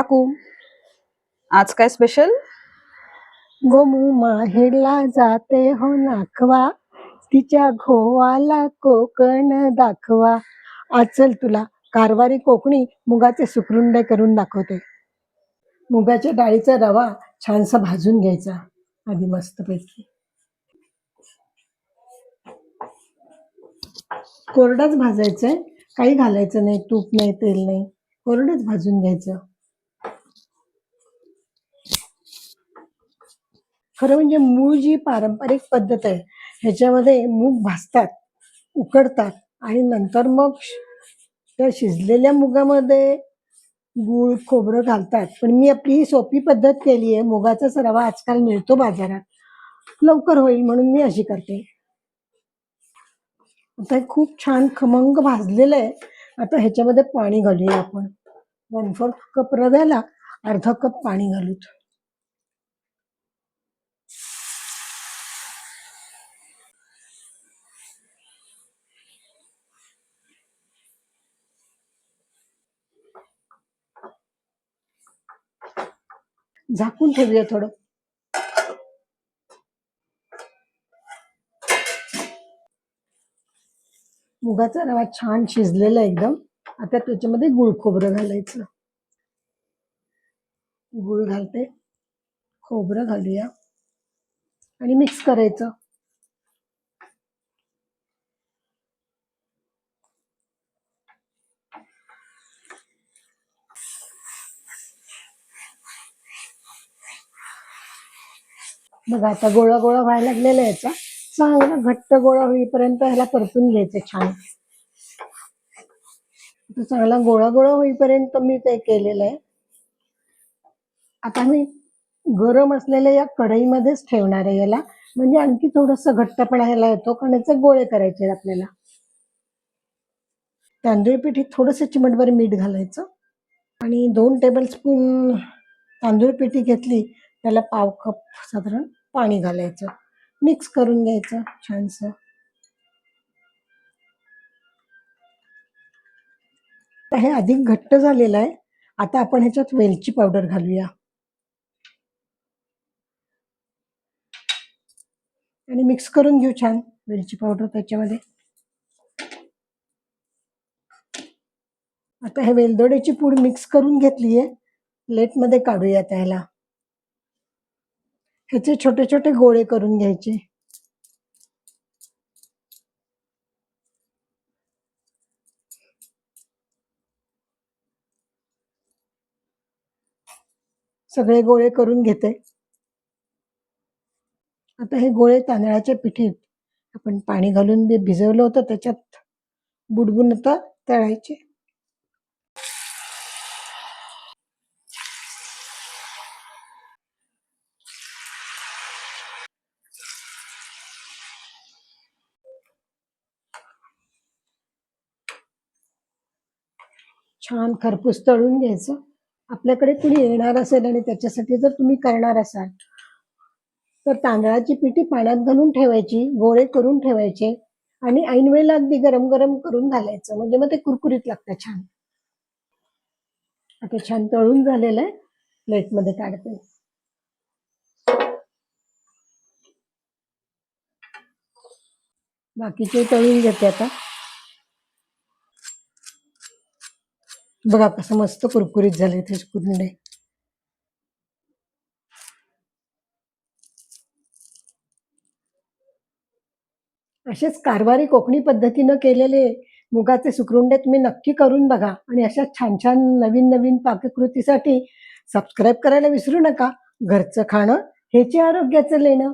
काकू? आज काय स्पेशल गोमू माहेरला जाते हो नाखवा तिच्या घोवाला कोकण दाखवा. आज चल तुला कारवारी कोकणी मुगाचे सुकरुंडे करून दाखवते. मुगाच्या डाळीचा रवा छानसा भाजून घ्यायचा. आधी मस्तपैकी. कोरडाच भाजायचंय. काही घालायचं नाही तूप नाही तेल नाही. कोरडंच भाजून घ्यायचं. खरं म्हणजे मूळ जी पारंपरिक पद्धत आहे ह्याच्यामध्ये मूग भाजतात उकडतात आणि नंतर मग श- त्या शिजलेल्या मुगामध्ये गूळ खोबरं घालतात. पण मी आपली ही सोपी पद्धत केली आहे. मुगाचा रवा आजकाल मिळतो बाजारात. लवकर होईल म्हणून मी अशी करते. आता हे खूप छान खमंग भाजलेलं आहे. आता ह्याच्यामध्ये पाणी घालूया आपण. वन फोर्थ कप रव्याला अर्धा कप पाणी घालूत. झाकून ठेवूया थोडं. मुगाचा रवा छान शिजलेला एकदम. आता त्याच्यामध्ये गुळ खोबरं घालायचं. गुळ घालते. खोबरं घालूया. आणि मिक्स करायचं. बघा आता गोळा गोळा व्हायला लागलेला आहे याचा. चांगला घट्ट गोळा होईपर्यंत ह्याला परतून घ्यायचं छान. चांगला गोळा गोळा होईपर्यंत मी ते केलेलं आहे. आता मी गरम असलेल्या या कढईमध्येच ठेवणार आहे याला. म्हणजे आणखी थोडस घट्टपणा ह्याला येतो कारण याचे गोळे करायचे आपल्याला. तांदूळ पिठीत थोडंसं चिमटभर मीठ घालायचं. आणि दोन टेबलस्पून तांदूळ पिठी घेतली त्याला पाव कप साधारण पाणी घालायचं. मिक्स करून घ्यायचं छानसं. हे अधिक घट्ट झालेलं आहे. आता आपण ह्याच्यात वेलची पावडर घालूया. आणि मिक्स करून घेऊ छान वेलची पावडर त्याच्यामध्ये. आता हे वेलदोड्याची पूड मिक्स करून घेतली आहे प्लेटमध्ये काढूया त्याला. ह्याचे छोटे छोटे गोळे करून घ्यायचे. सगळे गोळे करून घेते. आता हे गोळे तांदळाच्या पिठीत आपण पाणी घालून बी भिजवलं होतं त्याच्यात बुडबुडता आता तळायचे. छान खरपूस तळून घ्यायचं. आपल्याकडे कुणी येणार असेल आणि त्याच्यासाठी जर तुम्ही करणार असाल तर तांदळाची पिठी पाण्यात घालून ठेवायची गोळे करून ठेवायचे आणि ऐनवेळेला अगदी गरम गरम करून घालायचं. म्हणजे मग ते कुरकुरीत लागतं छान. आता छान तळून झालेलं आहे. प्लेटमध्ये काढते. बाकीचे तळून घेते आता. बघा कसं मस्त कुरकुरीत झाले ते कुरडे असेच कारवारी कोकणी पद्धतीनं केलेले मुगाचे सुकरुंडे तुम्ही नक्की करून बघा आणि अशा छान छान नवीन नवीन पाककृतीसाठी सबस्क्राईब करायला विसरू नका. घरचं खाणं हेचे आरोग्याचं लेणं.